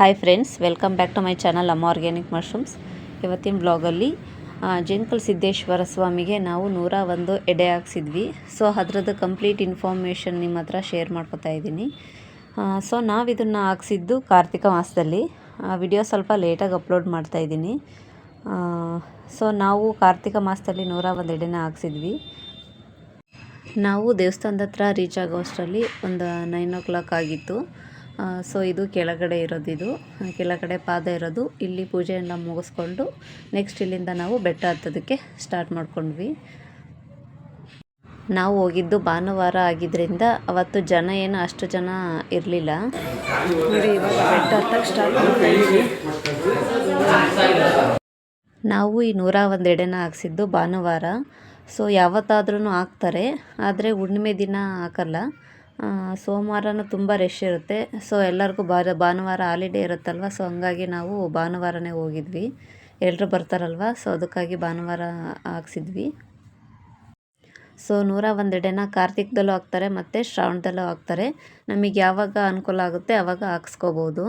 Hi friends welcome back to my channel ಅಮ್ಮ organic mushrooms ಇವತ್ತಿನ ಬ್ಲಾಗಲ್ಲಿ ಜೇನ್ಕಲ್ ಸಿದ್ದೇಶ್ವರ ಸ್ವಾಮಿಗೆ ನಾವು ನೂರ ಒಂದು ಎಡೆ ಹಾಕ್ಸಿದ್ವಿ. ಸೊ ಅದರದ್ದು ಕಂಪ್ಲೀಟ್ ಇನ್ಫಾರ್ಮೇಷನ್ ನಿಮ್ಮ ಹತ್ರ ಶೇರ್ ಮಾಡ್ಕೊತಾ ಇದ್ದೀನಿ. ಸೊ ನಾವು ಇದನ್ನು ಹಾಕ್ಸಿದ್ದು ಕಾರ್ತಿಕ ಮಾಸದಲ್ಲಿ. ವಿಡಿಯೋ ಸ್ವಲ್ಪ ಲೇಟಾಗಿ ಅಪ್ಲೋಡ್ ಮಾಡ್ತಾ ಇದ್ದೀನಿ. ಸೊ ನಾವು ಕಾರ್ತಿಕ ಮಾಸದಲ್ಲಿ ನೂರ ಒಂದು ಎಡೆನ ಹಾಕ್ಸಿದ್ವಿ. ನಾವು ದೇವಸ್ಥಾನದ ಹತ್ರ ರೀಚ್ ಆಗೋ ಅಷ್ಟರಲ್ಲಿ ಒಂದು ನೈನ್ ಓ ಕ್ಲಾಕ್ ಆಗಿತ್ತು. ಸೊ ಇದು ಕೆಳಗಡೆ ಇರೋದು ಇದು. ಕೆಳಗಡೆ ಪಾದ ಇರೋದು. ಇಲ್ಲಿ ಪೂಜೆಯನ್ನು ಮುಗಿಸ್ಕೊಂಡು ನೆಕ್ಸ್ಟ್ ಇಲ್ಲಿಂದ ನಾವು ಬೆಟ್ಟ ಹತ್ತೋದಕ್ಕೆ ಸ್ಟಾರ್ಟ್ ಮಾಡ್ಕೊಂಡ್ವಿ. ನಾವು ಹೋಗಿದ್ದು ಭಾನುವಾರ ಆಗಿದ್ದರಿಂದ ಅವತ್ತು ಜನ ಏನು ಅಷ್ಟು ಜನ ಇರಲಿಲ್ಲ. ನೋಡಿ ಬೆಟ್ಟ ಹತ್ತಕ್ಕೆ ಸ್ಟಾರ್ಟ್ ನಾವು ಈ ನೂರ ಒಂದು ಎಡೆನ ಹಾಕ್ಸಿದ್ದು ಭಾನುವಾರ. ಸೊ ಯಾವತ್ತಾದ್ರೂ ಹಾಕ್ತಾರೆ, ಆದರೆ ಹುಣ್ಣಿಮೆ ದಿನ ಹಾಕಲ್ಲ. ಸೋಮವಾರನೂ ತುಂಬ ರಶ್ ಇರುತ್ತೆ. ಸೊ ಎಲ್ಲರಿಗೂ ಬಾರ ಭಾನುವಾರ ಹಾಲಿಡೇ ಇರುತ್ತಲ್ವ? ಸೊ ಹಂಗಾಗಿ ನಾವು ಭಾನುವಾರನೇ ಹೋಗಿದ್ವಿ. ಎಲ್ಲರೂ ಬರ್ತಾರಲ್ವ? ಸೊ ಅದಕ್ಕಾಗಿ ಭಾನುವಾರ ಹಾಕ್ಸಿದ್ವಿ ಸೊ ನೂರ ಒಂದೆಡೆನ ಕಾರ್ತಿಕದಲ್ಲೂ ಹಾಕ್ತಾರೆ ಮತ್ತು ಶ್ರಾವಣದಲ್ಲೂ ಹಾಕ್ತಾರೆ ನಮಗೆ ಯಾವಾಗ ಅನುಕೂಲ ಆಗುತ್ತೆ ಆವಾಗ ಹಾಕ್ಸ್ಕೋಬೋದು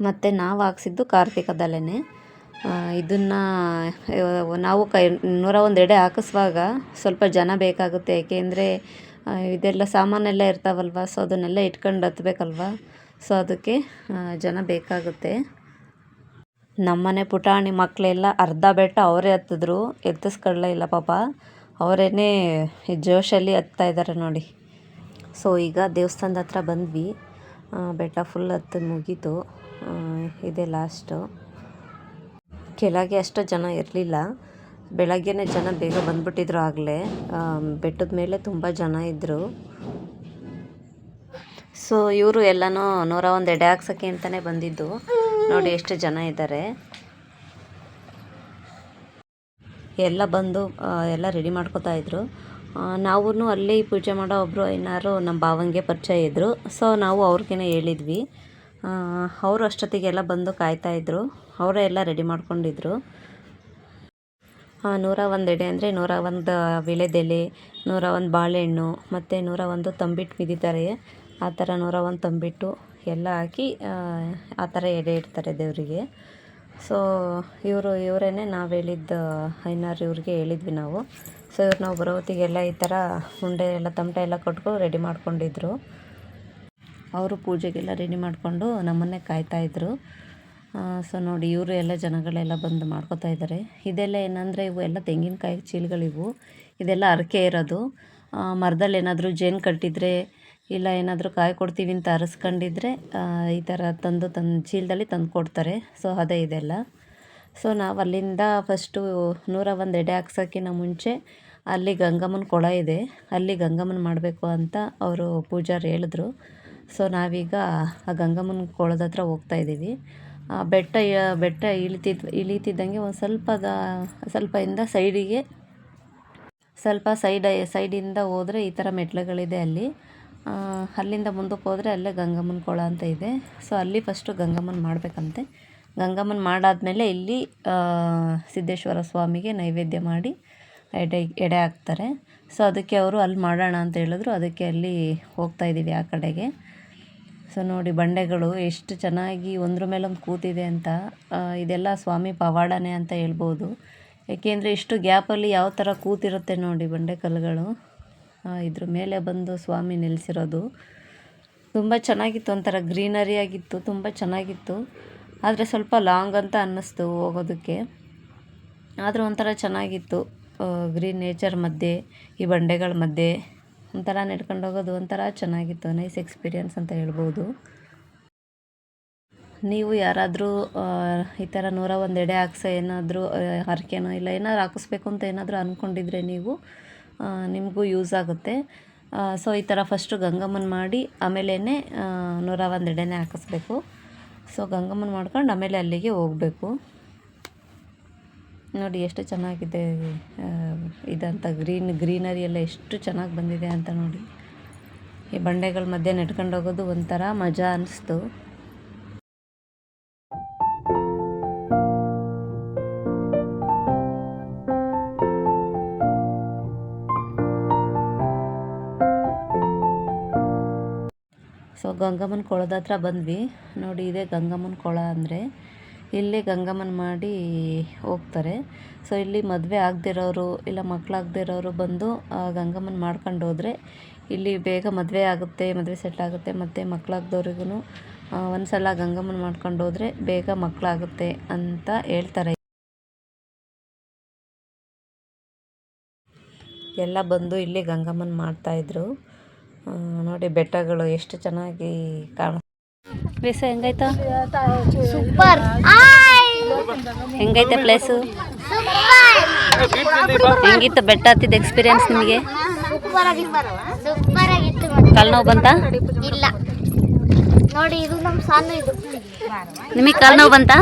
ಮತ್ತು ನಾವು ಹಾಕ್ಸಿದ್ದು ಕಾರ್ತಿಕದಲ್ಲೇ ಇದನ್ನು ನಾವು ಕೈ, ನೂರ ಒಂದು ಎಡೆ ಹಾಕಿಸುವಾಗ ಸ್ವಲ್ಪ ಜನ ಬೇಕಾಗುತ್ತೆ. ಏಕೆಂದರೆ ಇದೆಲ್ಲ ಸಾಮಾನೆಲ್ಲ ಇರ್ತಾವಲ್ವ? ಸೊ ಅದನ್ನೆಲ್ಲ ಇಟ್ಕೊಂಡು ಹತ್ಬೇಕಲ್ವ? ಸೊ ಅದಕ್ಕೆ ಜನ ಬೇಕಾಗುತ್ತೆ. ನಮ್ಮನೆ ಪುಟಾಣಿ ಮಕ್ಕಳೆಲ್ಲ ಅರ್ಧ ಬೆಟ್ಟ ಅವರೇ ಹತ್ತಿದ್ರು. ಎತ್ತಿಸ್ಕೊಳ್ಳೇ ಇಲ್ಲ ಪಾಪ. ಅವರೇನೆ ಜೋಶಲ್ಲಿ ಹತ್ತಾ ಇದ್ದಾರೆ ನೋಡಿ. ಸೊ ಈಗ ದೇವಸ್ಥಾನದ ಹತ್ರ ಬಂದ್ವಿ. ಬೆಟ್ಟ ಫುಲ್ ಹತ್ತು ಮುಗೀತು. ಇದೆ ಲಾಸ್ಟು ಕೆಳಗೆ ಅಷ್ಟು ಜನ ಇರಲಿಲ್ಲ. ಬೆಳಗ್ಗೆನೇ ಜನ ಬೇಗ ಬಂದ್ಬಿಟ್ಟಿದ್ರು ಆಗಲೇ. ಬೆಟ್ಟದ ಮೇಲೆ ತುಂಬ ಜನ ಇದ್ದರು ಸೊ ಇವರು ಎಲ್ಲನೂ ನೂರ ಒಂದು ಎಡೆ ಹಾಕ್ಸೋಕ್ಕೆ ಅಂತಲೇ ಬಂದಿದ್ದು. ನೋಡಿ ಎಷ್ಟು ಜನ ಇದ್ದಾರೆ ಎಲ್ಲ ಬಂದು ಎಲ್ಲ ರೆಡಿ ಮಾಡ್ಕೋತಾ ಇದ್ರು. ನಾವು ಅಲ್ಲಿ ಪೂಜೆ ಮಾಡೋ ಒಬ್ಬರು ಏನಾರು ನಮ್ಮ ಭಾವಂಗೆ ಪರಿಚಯ ಇದ್ದರು ಸೊ ನಾವು ಅವ್ರಿಗೇನೆ ಹೇಳಿದ್ವಿ. ಅವರು ಅಷ್ಟೊತ್ತಿಗೆಲ್ಲ ಬಂದು ಕಾಯ್ತಾಯಿದ್ರು ಅವರೇ ಎಲ್ಲ ರೆಡಿ ಮಾಡ್ಕೊಂಡಿದ್ರು. ನೂರ ಒಂದು ಎಡೆ ಅಂದರೆ ನೂರ ಒಂದು ವೀಳ್ಯದೆಲೆ ನೂರ ಒಂದು ಬಾಳೆಹಣ್ಣು, ಮತ್ತು ನೂರ ಒಂದು ತಂಬಿಟ್ಟು ಬಿದ್ದಿದ್ದಾರೆ ಆ ಥರ ನೂರ ಒಂದು ತಂಬಿಟ್ಟು ಎಲ್ಲ ಹಾಕಿ, ಆ ಥರ ಎಡೆ ಇಡ್ತಾರೆ ದೇವರಿಗೆ. ಸೊ ಇವರು ಇವರೇ ನಾವು ಹೇಳಿದ್ದ ಐನಾರು ಇವ್ರಿಗೆ ಹೇಳಿದ್ವಿ ನಾವು. ಸೊ ಇವ್ರು ನಾವು ಬರೋ ಹೊತ್ತಿಗೆಲ್ಲ ಈ ಥರ ಉಂಡೆ ಎಲ್ಲ ತಮಟೆ ಎಲ್ಲ ಕೊಟ್ಕೊಂಡು ರೆಡಿ ಮಾಡ್ಕೊಂಡಿದ್ರು. ಅವರು ಪೂಜೆಗೆಲ್ಲ ರೆಡಿ ಮಾಡಿಕೊಂಡು ನಮ್ಮನ್ನೇ ಕಾಯ್ತಾಯಿದ್ರು ಸೊ ನೋಡಿ, ಇವರು ಎಲ್ಲ ಜನಗಳೆಲ್ಲ ಬಂದು ಮಾಡ್ಕೋತಾ ಇದ್ದಾರೆ. ಇದೆಲ್ಲ ಏನಂದರೆ, ಇವು ಎಲ್ಲ ತೆಂಗಿನಕಾಯಿ ಚೀಲಗಳಿವು. ಇದೆಲ್ಲ ಅರಕೆ ಇರೋದು. ಮರದಲ್ಲಿ ಏನಾದರೂ ಜೇನು ಕಟ್ಟಿದರೆ, ಇಲ್ಲ ಏನಾದರೂ ಕಾಯಿ ಕೊಡ್ತೀವಿ ಅಂತ ಅರಸ್ಕೊಂಡಿದ್ರೆ ಈ ಥರ ತಂದು ತಂದು ಚೀಲದಲ್ಲಿ ತಂದು ಕೊಡ್ತಾರೆ. ಸೊ ಅದೇ ಇದೆಲ್ಲ. ಸೊ ನಾವು ಅಲ್ಲಿಂದ ಫಸ್ಟು ನೂರ ಒಂದು ಎಡೆ ಹಾಕ್ಸೋಕ್ಕಿಂತ ಮುಂಚೆ ಅಲ್ಲಿ ಗಂಗಮ್ಮನ ಕೊಳ ಇದೆ. ಅಲ್ಲಿ ಗಂಗಮ್ಮನ ಮಾಡಬೇಕು ಅಂತ ಅವರು ಪೂಜಾರು ಹೇಳಿದ್ರು. ಸೊ ನಾವೀಗ ಆ ಗಂಗಮ್ಮನ ಕೊಳದ ಹತ್ರ ಹೋಗ್ತಾಯಿದ್ದೀವಿ ಬೆಟ್ಟ ಬೆಟ್ಟ ಇಳಿತಿದ್, ಇಳಿತಿದ್ದಂಗೆ ಒಂದು ಸ್ವಲ್ಪ ಸ್ವಲ್ಪ ಇಂದ ಸೈಡಿಗೆ, ಸ್ವಲ್ಪ ಸೈಡ್, ಸೈಡಿಂದ ಹೋದರೆ ಈ ಥರ ಮೆಟ್ಲುಗಳಿದೆ ಅಲ್ಲಿ. ಅಲ್ಲಿಂದ ಮುಂದಕ್ಕೆ ಹೋದರೆ ಅಲ್ಲೇ ಗಂಗಮ್ಮನ ಕೊಳ ಅಂತ ಇದೆ. ಸೊ ಅಲ್ಲಿ ಫಸ್ಟು ಗಂಗಮ್ಮನ ಮಾಡಬೇಕಂತೆ. ಗಂಗಮ್ಮನ ಮಾಡಾದಮೇಲೆ ಇಲ್ಲಿ ಸಿದ್ದೇಶ್ವರ ಸ್ವಾಮಿಗೆ ನೈವೇದ್ಯ ಮಾಡಿ ಎಡೆ ಎಡೆ ಹಾಕ್ತಾರೆ. ಸೊ ಅದಕ್ಕೆ ಅವರು ಅಲ್ಲಿ ಮಾಡೋಣ ಅಂತ ಹೇಳಿದ್ರು. ಅದಕ್ಕೆ ಅಲ್ಲಿ ಹೋಗ್ತಾ ಇದ್ದೀವಿ ಆ ಕಡೆಗೆ. ಸೊ ನೋಡಿ, ಬಂಡೆಗಳು ಎಷ್ಟು ಚೆನ್ನಾಗಿ ಒಂದ್ರ ಮೇಲೊಂದು ಕೂತಿದೆ ಅಂತ ಇದೆಲ್ಲ ಸ್ವಾಮಿ ಪವಾಡನೇ ಅಂತ ಹೇಳ್ಬೋದು. ಏಕೆಂದರೆ ಇಷ್ಟು ಗ್ಯಾಪಲ್ಲಿ ಯಾವ ಥರ ಕೂತಿರುತ್ತೆ ನೋಡಿ ಬಂಡೆ ಕಲ್ಲುಗಳು. ಇದ್ರ ಮೇಲೆ ಬಂದು ಸ್ವಾಮಿ ನೆಲೆಸಿರೋದು. ತುಂಬ ಚೆನ್ನಾಗಿತ್ತು ಒಂಥರ ಗ್ರೀನರಿ ಆಗಿತ್ತು, ತುಂಬ ಚೆನ್ನಾಗಿತ್ತು. ಆದರೆ ಸ್ವಲ್ಪ ಲಾಂಗ್ ಅಂತ ಅನ್ನಿಸ್ತು ಹೋಗೋದಕ್ಕೆ. ಆದರೂ ಒಂಥರ ಚೆನ್ನಾಗಿತ್ತು ಗ್ರೀನ್ ನೇಚರ್ ಮಧ್ಯೆ, ಈ ಬಂಡೆಗಳ ಮಧ್ಯೆ. ಒಂಥರ ನೆಡ್ಕೊಂಡು ಹೋಗೋದು, ಒಂಥರ ಚೆನ್ನಾಗಿತ್ತು ನೈಸ್ ಎಕ್ಸ್ಪೀರಿಯನ್ಸ್ ಅಂತ ಹೇಳ್ಬೋದು. ನೀವು ಯಾರಾದರೂ ಈ ಥರ ನೂರ ಒಂದು ಎಡೆ ಹಾಕ್ಸ ಏನಾದರೂ ಹರಕೆನೋ ಇಲ್ಲ, ಏನಾದ್ರು ಹಾಕಿಸ್ಬೇಕು ಅಂತ ಏನಾದರೂ ಅಂದ್ಕೊಂಡಿದ್ರೆ ನೀವು ನಿಮಗೂ ಯೂಸ್ ಆಗುತ್ತೆ. ಸೊ ಈ ಥರ ಫಸ್ಟು ಗಂಗಮ್ಮನ ಮಾಡಿ ಆಮೇಲೇ ನೂರ ಒಂದು ಎಡೆನೇ ಹಾಕಿಸ್ಬೇಕು. ಸೊ ಗಂಗಮ್ಮನ ಮಾಡ್ಕೊಂಡು ಆಮೇಲೆ ಅಲ್ಲಿಗೆ ಹೋಗಬೇಕು. ನೋಡಿ, ಎಷ್ಟು ಚೆನ್ನಾಗಿದೆ ಇದಂತ ಗ್ರೀನ್, ಗ್ರೀನರಿ ಎಲ್ಲ ಎಷ್ಟು ಚೆನ್ನಾಗಿ ಬಂದಿದೆ ಅಂತ ನೋಡಿ. ಈ ಬಂಡೆಗಳ ಮಧ್ಯೆ ನೆಟ್ಕೊಂಡು ಹೋಗೋದು ಒಂಥರ ಮಜಾ ಅನ್ನಿಸ್ತು ಸೊ, ಗಂಗಮ್ಮನ ಕೊಳದ ಹತ್ರ ಬಂದ್ವಿ. ನೋಡಿ, ಇದೆ ಗಂಗಮ್ಮನ ಕೊಳ ಅಂದರೆ ಇಲ್ಲಿ ಗಂಗಮ್ಮನ ಮಾಡಿ ಹೋಗ್ತಾರೆ. ಸೊ ಇಲ್ಲಿ ಮದುವೆ ಆಗದಿರೋರು ಇಲ್ಲ ಮಕ್ಕಳಾಗದಿರೋರು ಬಂದು ಗಂಗಮ್ಮನ ಮಾಡ್ಕೊಂಡು ಹೋದರೆ ಇಲ್ಲಿ ಬೇಗ ಮದುವೆ ಆಗುತ್ತೆ, ಮದುವೆ ಸೆಟ್ ಆಗುತ್ತೆ. ಮತ್ತು ಮಕ್ಕಳಾಗ್ದವ್ರಿಗೂ ಒಂದು ಸಲ ಗಂಗಮ್ಮನ ಮಾಡ್ಕೊಂಡು ಹೋದರೆ ಬೇಗ ಮಕ್ಕಳಾಗುತ್ತೆ ಅಂತ ಹೇಳ್ತಾರೆ. ಎಲ್ಲ ಬಂದು ಇಲ್ಲಿ ಗಂಗಮ್ಮನ ಮಾಡ್ತಾಯಿದ್ರು ನೋಡಿ ಬೆಟ್ಟಗಳು ಎಷ್ಟು ಚೆನ್ನಾಗಿ ಕಾಣ ಬೇಸ ಹೆಂಗೈತ? ಸೂಪರ್ ಹೆಂಗೈತೆ ಪ್ಲೇಸು ಹೆಂಗಿತ್ತು ಬೆಟ್ಟ ಹತ್ತಿದ ಎಕ್ಸ್ಪೀರಿಯನ್ಸ್ ನಿಮಗೆ? ಸೂಪರ್ ಬಂತ? ಸೂಪರ್ ಆಗಿತ್ತು ಕಾಲು ನೋವು ಬಂತಾ ಇಲ್ಲ. ನೋಡಿ ಇದು ನಮ್ಮ ಸಾಲು ಇದು. ನಿಮಗೆ ಕಾಲು ನೋವು ಬಂತಾ?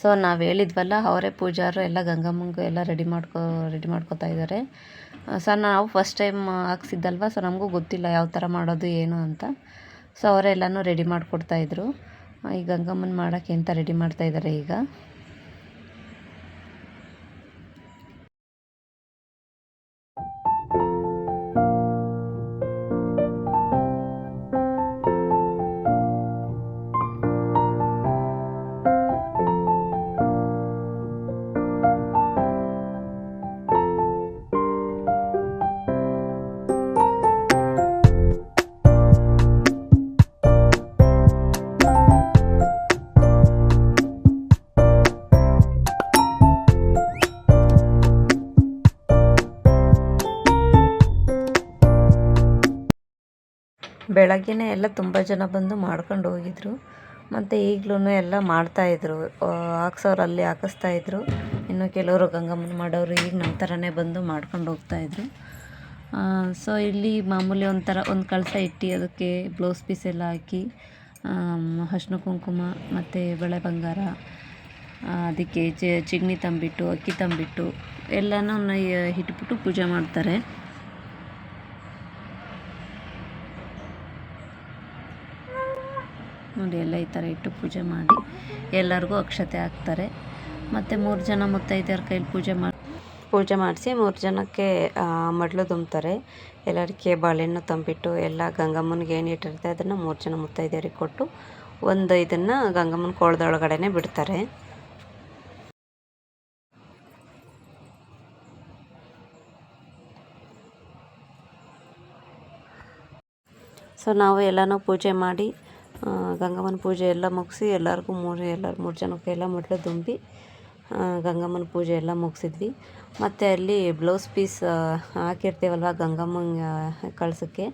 ಸೊ ನಾವು ಹೇಳಿದ್ವಲ್ಲ ಅವರೇ ಪೂಜಾರು ಎಲ್ಲ ಗಂಗಮ್ಮಂಗೆ ಎಲ್ಲ ರೆಡಿ ಮಾಡ್ಕೊ ರೆಡಿ ಮಾಡ್ಕೋತಾ ಇದ್ದಾರೆ ಸೊ ನಾವು ಫಸ್ಟ್ ಟೈಮ್ ಹಾಕ್ಸಿದ್ದಲ್ವ? ಸೊ ನಮಗೂ ಗೊತ್ತಿಲ್ಲ ಯಾವ ಥರ ಮಾಡೋದು, ಏನು ಅಂತ. ಸೊ ಅವರೆಲ್ಲನೂ ರೆಡಿ ಮಾಡಿಕೊಡ್ತಾಯಿದ್ರು ಈ ಗಂಗಮ್ಮನ ಮಾಡೋಕ್ಕೆ ಅಂತ ರೆಡಿ ಮಾಡ್ತಾಯಿದ್ದಾರೆ ಈಗ? ಬೆಳಗ್ಗೆನೇ ಎಲ್ಲ ತುಂಬ ಜನ ಬಂದು ಮಾಡ್ಕೊಂಡು ಹೋಗಿದ್ರು. ಮತ್ತು ಈಗಲೂ ಎಲ್ಲ ಮಾಡ್ತಾಯಿದ್ರು ಹಾಕ್ಸೋರು ಅಲ್ಲಿ ಹಾಕಿಸ್ತಾ ಇದ್ರು. ಇನ್ನು ಕೆಲವರು ಗಂಗಮ್ಮನ ಮಾಡೋರು ಈಗ ನಮ್ಮ ಥರನೇ ಬಂದು ಮಾಡ್ಕೊಂಡು ಹೋಗ್ತಾಯಿದ್ರು ಸೊ ಇಲ್ಲಿ ಮಾಮೂಲಿ ಒಂಥರ ಒಂದು ಕಳಸ ಇಟ್ಟು ಅದಕ್ಕೆ ಬ್ಲೌಸ್ ಪೀಸ್ ಎಲ್ಲ ಹಾಕಿ ಅರ್ಶಿನ ಕುಂಕುಮ ಮತ್ತು ಬಳೆ ಬಂಗಾರ ಅದಕ್ಕೆ ಚಿಗ್ನಿ ತಂಬಿಟ್ಟು, ಅಕ್ಕಿ ತಂಬಿಟ್ಟು ಎಲ್ಲನೂ ಇಟ್ಬಿಟ್ಟು ಪೂಜೆ ಮಾಡ್ತಾರೆ. ನೋಡಿ ಎಲ್ಲ ಈ ಥರ ಇಟ್ಟು ಪೂಜೆ ಮಾಡಿ ಎಲ್ಲರಿಗೂ ಅಕ್ಷತೆ ಹಾಕ್ತಾರೆ. ಮತ್ತು ಮೂರು ಜನ ಮುತ್ತೈದೆಯರ ಕೈಲಿ ಪೂಜೆ ಮಾಡಿ ಪೂಜೆ ಮಾಡಿಸಿ ಮೂರು ಜನಕ್ಕೆ ಮಡ್ಲು ತುಂಬ್ತಾರೆ ಎಲ್ಲರಿಗೆ ಬಾಳೆಹಣ್ಣು ತಂಬಿಟ್ಟು ಎಲ್ಲ ಗಂಗಮ್ಮನಿಗೆ ಏನು ಇಟ್ಟಿರುತ್ತೆ ಅದನ್ನು ಮೂರು ಜನ ಮುತ್ತೈದೆಯರಿಗೆ ಕೊಟ್ಟು ಒಂದು ಇದನ್ನು ಗಂಗಮ್ಮನ ಕೊಳದೊಳಗಡೆನೆ ಬಿಡ್ತಾರೆ. ಸೊ ನಾವು ಎಲ್ಲನೂ ಪೂಜೆ ಮಾಡಿ ಗಂಗಮ್ಮನ ಪೂಜೆ ಎಲ್ಲ ಮುಗಿಸಿ ಎಲ್ಲರಿಗೂ ಮೂರು ಎಲ್ಲರೂ ಮೂರು ಜನಕ್ಕೆ ಎಲ್ಲ ಮೊದಲು ತುಂಬಿ ಗಂಗಮ್ಮನ ಪೂಜೆ ಎಲ್ಲ ಮುಗಿಸಿದ್ವಿ. ಮತ್ತು ಅಲ್ಲಿ ಬ್ಲೌಸ್ ಪೀಸ್ ಹಾಕಿರ್ತೀವಲ್ವ ಗಂಗಮ್ಮನ ಕಳ್ಸೋಕ್ಕೆ.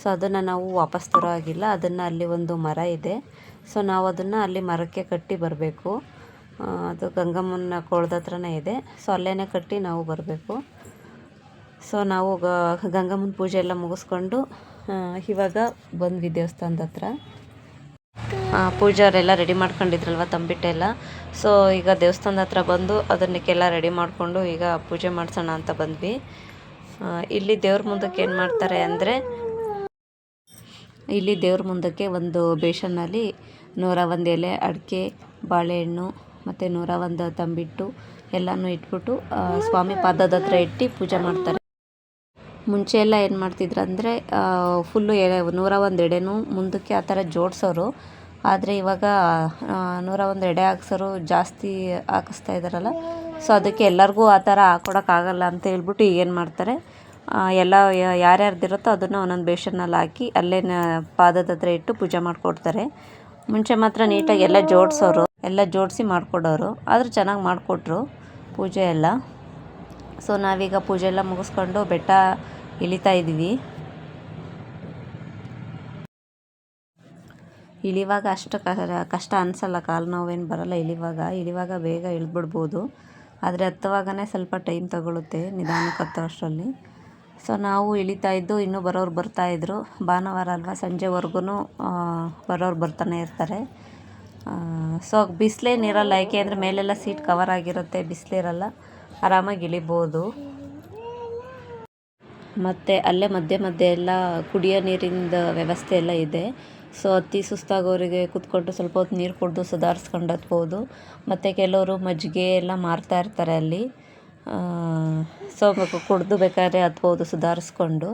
ಸೊ ಅದನ್ನು ನಾವು ವಾಪಸ್ ತರೋ ಆಗಿಲ್ಲ ಅದನ್ನು ಅಲ್ಲಿ ಒಂದು ಮರ ಇದೆ. ಸೊ ನಾವು ಅದನ್ನು ಅಲ್ಲಿ ಮರಕ್ಕೆ ಕಟ್ಟಿ ಬರಬೇಕು. ಅದು ಗಂಗಮ್ಮನ ಕೊಳದ ಹತ್ರನೇ ಇದೆ. ಸೊ ಅಲ್ಲೇ ಕಟ್ಟಿ ನಾವು ಬರಬೇಕು. ಸೊ ನಾವು ಗಂಗಮ್ಮನ ಪೂಜೆ ಎಲ್ಲ ಮುಗಿಸ್ಕೊಂಡು ಇವಾಗ ಬಂದ್ವಿ ದೇವಸ್ಥಾನದ ಹತ್ರ. ಪೂಜಾರೆಲ್ಲ ರೆಡಿ ಮಾಡ್ಕೊಂಡಿದ್ರಲ್ವ ತಂಬಿಟ್ಟೆಲ್ಲ. ಸೊ ಈಗ ದೇವಸ್ಥಾನದ ಹತ್ರ ಬಂದು ಅದನ್ನಕ್ಕೆಲ್ಲ ರೆಡಿ ಮಾಡಿಕೊಂಡು ಈಗ ಪೂಜೆ ಮಾಡಿಸೋಣ ಅಂತ ಬಂದ್ವಿ. ಇಲ್ಲಿ ದೇವ್ರ ಮುಂದಕ್ಕೆ ಏನು ಮಾಡ್ತಾರೆ ಅಂದರೆ, ಇಲ್ಲಿ ದೇವ್ರ ಮುಂದಕ್ಕೆ ಒಂದು ಬೇಷನ್ನಲ್ಲಿ ನೂರ ಒಂದು ಎಲೆ, ಅಡಿಕೆ, ಬಾಳೆಹಣ್ಣು ಮತ್ತು ನೂರ ಒಂದು ತಂಬಿಟ್ಟು ಎಲ್ಲನೂ ಇಟ್ಬಿಟ್ಟು ಸ್ವಾಮಿ ಪಾದದ ಹತ್ರ ಇಟ್ಟು ಪೂಜೆ ಮಾಡ್ತಾರೆ. ಮುಂಚೆ ಎಲ್ಲ ಏನು ಮಾಡ್ತಿದ್ರು ಅಂದರೆ ಫುಲ್ಲು ಎಲೆ ನೂರ ಒಂದು ಎಡೆನೂ ಮುಂದಕ್ಕೆ ಆ ಥರ ಜೋಡಿಸೋರು ಆದರೆ ಇವಾಗ ನೂರ ಒಂದು ಎಡೆ ಹಾಕ್ಸೋರು ಜಾಸ್ತಿ ಹಾಕಿಸ್ತಾ ಇದ್ದಾರಲ್ಲ ಸೊ ಅದಕ್ಕೆ ಎಲ್ಲರಿಗೂ ಆ ಥರ ಹಾಕೊಡೋಕ್ಕಾಗಲ್ಲ ಅಂತ ಹೇಳ್ಬಿಟ್ಟು ಏನು ಮಾಡ್ತಾರೆ. ಎಲ್ಲ ಯಾರ್ಯಾರ್ದಿರುತ್ತೋ ಅದನ್ನು ಒಂದೊಂದು ಬೇಷನ್ನಲ್ಲಿ ಹಾಕಿ ಅಲ್ಲೇ ಪಾದದ ಹತ್ರ ಇಟ್ಟು ಪೂಜೆ ಮಾಡಿಕೊಡ್ತಾರೆ. ಮುಂಚೆ ಮಾತ್ರ ನೀಟಾಗಿ ಎಲ್ಲ ಜೋಡಿಸೋರು, ಎಲ್ಲ ಜೋಡಿಸಿ ಮಾಡಿಕೊಡೋರು. ಆದರೂ ಚೆನ್ನಾಗಿ ಮಾಡಿಕೊಟ್ರು ಪೂಜೆ ಎಲ್ಲ. ಸೊ ನಾವೀಗ ಪೂಜೆ ಎಲ್ಲ ಮುಗಿಸ್ಕೊಂಡು ಬೆಟ್ಟ ಇಳಿತಾ ಇದ್ದೀವಿ ಇಳಿವಾಗ ಅಷ್ಟು ಕಷ್ಟ ಅನಿಸಲ್ಲ. ಕಾಲು ನೋವೇನು ಬರಲ್ಲ. ಇಳಿವಾಗ ಇಳಿವಾಗ ಬೇಗ ಇಳಿದ್ಬಿಡ್ಬೋದು ಆದರೆ ಹತ್ತುವಾಗನೇ ಸ್ವಲ್ಪ ಟೈಮ್ ತಗೊಳುತ್ತೆ ನಿಧಾನಕ್ಕೆ ಹತ್ತೋ ಅಷ್ಟರಲ್ಲಿ. ಸೊ ನಾವು ಇಳಿತಾ ಇದ್ದು ಇನ್ನೂ ಬರೋರು ಬರ್ತಾಯಿದ್ರು ಭಾನುವಾರ ಅಲ್ವಾ ಸಂಜೆವರೆಗೂ ಬರೋರು ಬರ್ತಾನೆ ಇರ್ತಾರೆ. ಸೊ ಬಿಸಿಲೇನಿರಲ್ಲ ಯಾಕೆ ಅಂದರೆ ಮೇಲೆಲ್ಲ ಸೀಟ್ ಕವರ್ ಆಗಿರುತ್ತೆ. ಬಿಸಿಲಿರಲ್ಲ ಆರಾಮಾಗಿ ಇಳಿಬೋದು. ಮತ್ತು ಅಲ್ಲೇ ಮಧ್ಯೆ ಮಧ್ಯೆ ಎಲ್ಲ ಕುಡಿಯೋ ನೀರಿಂದು ವ್ಯವಸ್ಥೆ ಎಲ್ಲ ಇದೆ. ಸೊ ಅತಿ ಸುಸ್ತಾಗೋರಿಗೆ ಕೂತ್ಕೊಂಡು ಸ್ವಲ್ಪ ಹೊತ್ತು ನೀರು ಕುಡಿದು ಸುಧಾರಿಸ್ಕೊಂಡು ಹತ್ಬೋದು ಮತ್ತು ಕೆಲವರು ಮಜ್ಜಿಗೆ ಎಲ್ಲ ಮಾರ್ತಾ ಇರ್ತಾರೆ ಅಲ್ಲಿ. ಸೊ ಕುಡಿದು ಬೇಕಾದ್ರೆ ಹತ್ಬೋದು ಸುಧಾರಿಸ್ಕೊಂಡು.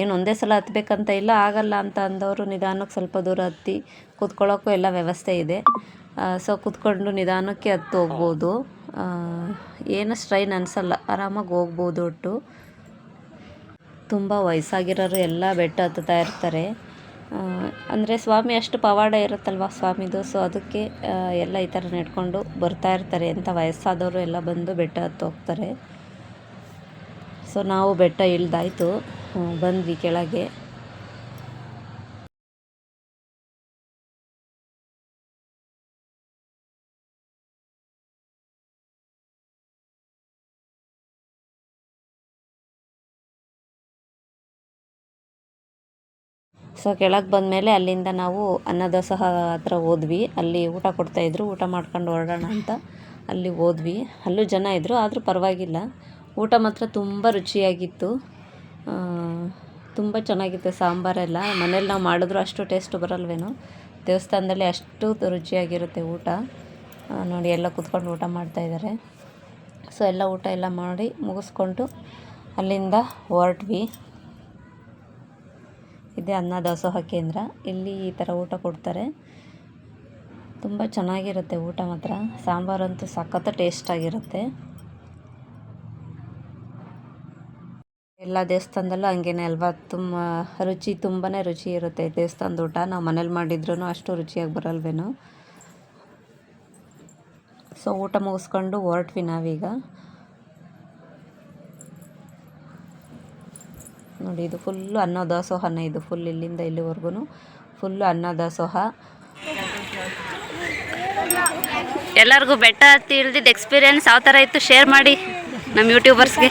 ಏನು ಒಂದೇ ಸಲ ಹತ್ಬೇಕಂತ ಇಲ್ಲ, ಆಗಲ್ಲ ಅಂತ ಅಂದವರು ನಿಧಾನಕ್ಕೆ ಸ್ವಲ್ಪ ದೂರ ಹತ್ತಿ ಕೂತ್ಕೊಳ್ಳೋಕ್ಕೂ ಎಲ್ಲ ವ್ಯವಸ್ಥೆ ಇದೆ. ಸೊ ಕೂತ್ಕೊಂಡು ನಿಧಾನಕ್ಕೆ ಹತ್ತು ಹೋಗ್ಬೋದು. ಏನು ಸ್ಟ್ರೈನ್ ಅನಿಸಲ್ಲ, ಆರಾಮಾಗಿ ಹೋಗ್ಬೋದು ಒಟ್ಟು. ತುಂಬ ವಯಸ್ಸಾಗಿರೋರು ಎಲ್ಲ ಬೆಟ್ಟ ಹತ್ತುತ್ತಾ ಇರ್ತಾರೆ. ಅಂದರೆ ಸ್ವಾಮಿ ಅಷ್ಟು ಪವಾಡ ಇರುತ್ತಲ್ವ ಸ್ವಾಮಿದು? ಸೊ ಅದಕ್ಕೆ ಎಲ್ಲ ಈ ಥರ ನಡ್ಕೊಂಡು ಬರ್ತಾ ಇರ್ತಾರೆ. ಅಂತ ವಯಸ್ಸಾದವರು ಎಲ್ಲ ಬಂದು ಬೆಟ್ಟ ಹತ್ತು ಹೋಗ್ತಾರೆ. ಸೊ ನಾವು ಬೆಟ್ಟ ಇಳ್ದಾಯ್ತು. ಬಂದ್ವಿ ಕೆಳಗೆ. ಸೊ ಕೆಳಗೆ ಬಂದಮೇಲೆ ಅಲ್ಲಿಂದ ನಾವು ಅನ್ನದಾಸೋಹ ಹತ್ರ ಹೋದ್ವಿ. ಅಲ್ಲಿ ಊಟ ಕೊಡ್ತಾಯಿದ್ರು ಊಟ ಮಾಡ್ಕೊಂಡು ಹೊರಡೋಣ ಅಂತ ಅಲ್ಲಿ ಹೋದ್ವಿ. ಅಲ್ಲೂ ಜನ ಇದ್ದರು ಆದರೂ ಪರವಾಗಿಲ್ಲ. ಊಟ ಮಾತ್ರ ತುಂಬ ರುಚಿಯಾಗಿತ್ತು. ತುಂಬ ಚೆನ್ನಾಗಿತ್ತು ಸಾಂಬಾರೆಲ್ಲ. ಮನೇಲಿ ನಾವು ಮಾಡಿದ್ರು ಅಷ್ಟು ಟೇಸ್ಟ್ ಬರಲ್ವೇನೋ. ದೇವಸ್ಥಾನದಲ್ಲಿ ಅಷ್ಟು ರುಚಿಯಾಗಿರುತ್ತೆ ಊಟ. ನೋಡಿ ಎಲ್ಲ ಕೂತ್ಕೊಂಡು ಊಟ ಮಾಡ್ತಾಯಿದ್ದಾರೆ ಸೊ ಎಲ್ಲ ಊಟ ಎಲ್ಲ ಮಾಡಿ ಮುಗಿಸ್ಕೊಂಡು ಅಲ್ಲಿಂದ ಹೊರಟ್ವಿ. ಇದೇ ಅನ್ನ ದಾಸೋಹ ಕೇಂದ್ರ ಇಲ್ಲಿ ಈ ಥರ ಊಟ ಕೊಡ್ತಾರೆ. ತುಂಬ ಚೆನ್ನಾಗಿರುತ್ತೆ ಊಟ ಮಾತ್ರ. ಸಾಂಬಾರಂತೂ ಸಖತ್ ಟೇಸ್ಟಾಗಿರುತ್ತೆ ಎಲ್ಲ ದೇವಸ್ಥಾನದಲ್ಲೂ ಹಂಗೇನೆ ಅಲ್ವಾ? ತುಂಬ ರುಚಿ ತುಂಬಾ ರುಚಿ ಇರುತ್ತೆ ದೇವಸ್ಥಾನದ ಊಟ. ನಾವು ಮನೇಲಿ ಮಾಡಿದ್ರೂ ಅಷ್ಟು ರುಚಿಯಾಗಿ ಬರಲ್ವೇನೋ? ಸೊ ಊಟ ಮುಗಿಸ್ಕೊಂಡು ಹೊರಟ್ವಿ ನಾವೀಗ. ನೋಡಿ ಇದು ಫುಲ್ಲು ಅನ್ನ ದಾಸೋಹನೇ ಇದು ಫುಲ್ ಇಲ್ಲಿಂದ ಇಲ್ಲಿವರೆಗೂ ಫುಲ್ಲು ಅನ್ನ ದಾಸೋಹ ಎಲ್ಲರಿಗೂ ಬೆಟ್ಟ ಹತ್ತಿ ಇಳ್ದಿದ್ದು ಎಕ್ಸ್ಪೀರಿಯನ್ಸ್ ಯಾವ ಥರ ಇತ್ತು ಶೇರ್ ಮಾಡಿ ನಮ್ಮ ಯೂಟ್ಯೂಬರ್ಸ್ಗೆ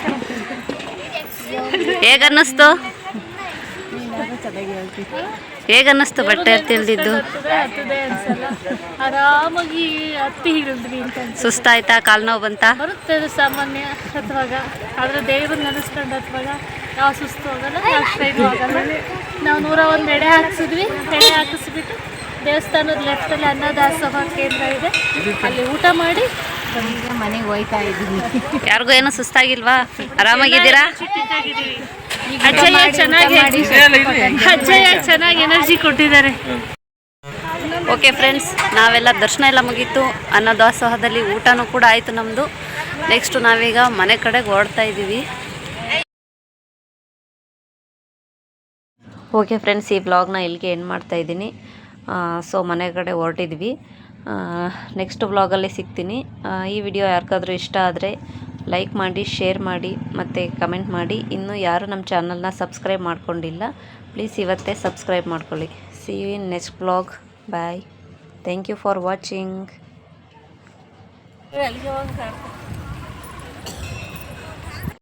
ಹೇಗನ್ನಿಸ್ತು? ಹೇಗನ್ನಿಸ್ತು ಬಟ್ಟೆ ಹತ್ತಿ ಇಳ್ದಿದ್ದು ಆರಾಮಾಗಿ ಹತ್ತಿ. ಸುಸ್ತಾಯ್ತಾ ಕಾಲು ನೋವು ಬಂತಾ? ಬರುತ್ತೆ ಸಾಮಾನ್ಯ ಅಥವಾ ಆದರೆ ದೇವ್ರನ್ನ ನೆನೆಸ್ಕೊಂಡು ಹತ್ತುವಾಗ ಯಾವ ಸುಸ್ತು ಆಗಲ್ಲ ಯಾವ ಸ್ಟ್ರೈನು ಆಗಲ್ಲ ನಾವು ನೂರ ಒಂದು ಎಡೆ ಹಾಕಿಸಿದ್ವಿ. ಎಡೆ ಹಾಕಿಸ್ಬಿಟ್ಟು ದೇವಸ್ಥಾನದ ಲೆಫ್ಟಲ್ಲಿ ಅನ್ನದಾಸೋಹ ಕೇಂದ್ರ ಇದೆ. ಅಲ್ಲಿ ಊಟ ಮಾಡಿ ಮನೆಗೆ ಹೋಯ್ತಾ ಇದ್ದೀವಿ. ಯಾರಿಗೂ ಏನೂ ಸುಸ್ತಾಗಿಲ್ವಾ? ಆರಾಮಾಗಿದ್ದೀರಾ? ಅಜ್ಜಯ್ಯ ಚೆನ್ನಾಗಿ ಅಜ್ಜಯ್ಯ ಚೆನ್ನಾಗಿ ಎನರ್ಜಿ ಕೊಟ್ಟಿದ್ದಾರೆ. ಓಕೆ ಫ್ರೆಂಡ್ಸ್ ನಾವೆಲ್ಲ ದರ್ಶನ ಎಲ್ಲ ಮುಗೀತು. ಅನ್ನದಾಸೋಹದಲ್ಲಿ ಊಟನೂ ಕೂಡ ಆಯಿತು ನಮ್ಮದು ನೆಕ್ಸ್ಟು ನಾವೀಗ ಮನೆ ಕಡೆಗೆ ಓಡ್ತಾ ಇದ್ದೀವಿ. ಓಕೆ ಫ್ರೆಂಡ್ಸ್, ಈ ವ್ಲಾಗ್ನ ಇಲ್ಲಿಗೆ ಏನು ಮಾಡ್ತಾ ಇದ್ದೀನಿ. ಸೊ ಮನೆ ಕಡೆ ಹೊರಟಿದ್ವಿ. ನೆಕ್ಸ್ಟ್ ವ್ಲಾಗಲ್ಲಿ ಸಿಗ್ತೀನಿ. ಈ ವಿಡಿಯೋ ಯಾರಿಗಾದರೂ ಇಷ್ಟ ಆದರೆ ಲೈಕ್ ಮಾಡಿ ಶೇರ್ ಮಾಡಿ, ಮತ್ತು ಕಮೆಂಟ್ ಮಾಡಿ. ಇನ್ನೂ ಯಾರು ನಮ್ಮ ಚಾನಲ್ನ ಸಬ್ಸ್ಕ್ರೈಬ್ ಮಾಡ್ಕೊಂಡಿಲ್ಲ ಪ್ಲೀಸ್ ಇವತ್ತೇ ಸಬ್ಸ್ಕ್ರೈಬ್ ಮಾಡ್ಕೊಳ್ಳಿ. See you in next blog bye thank you for watching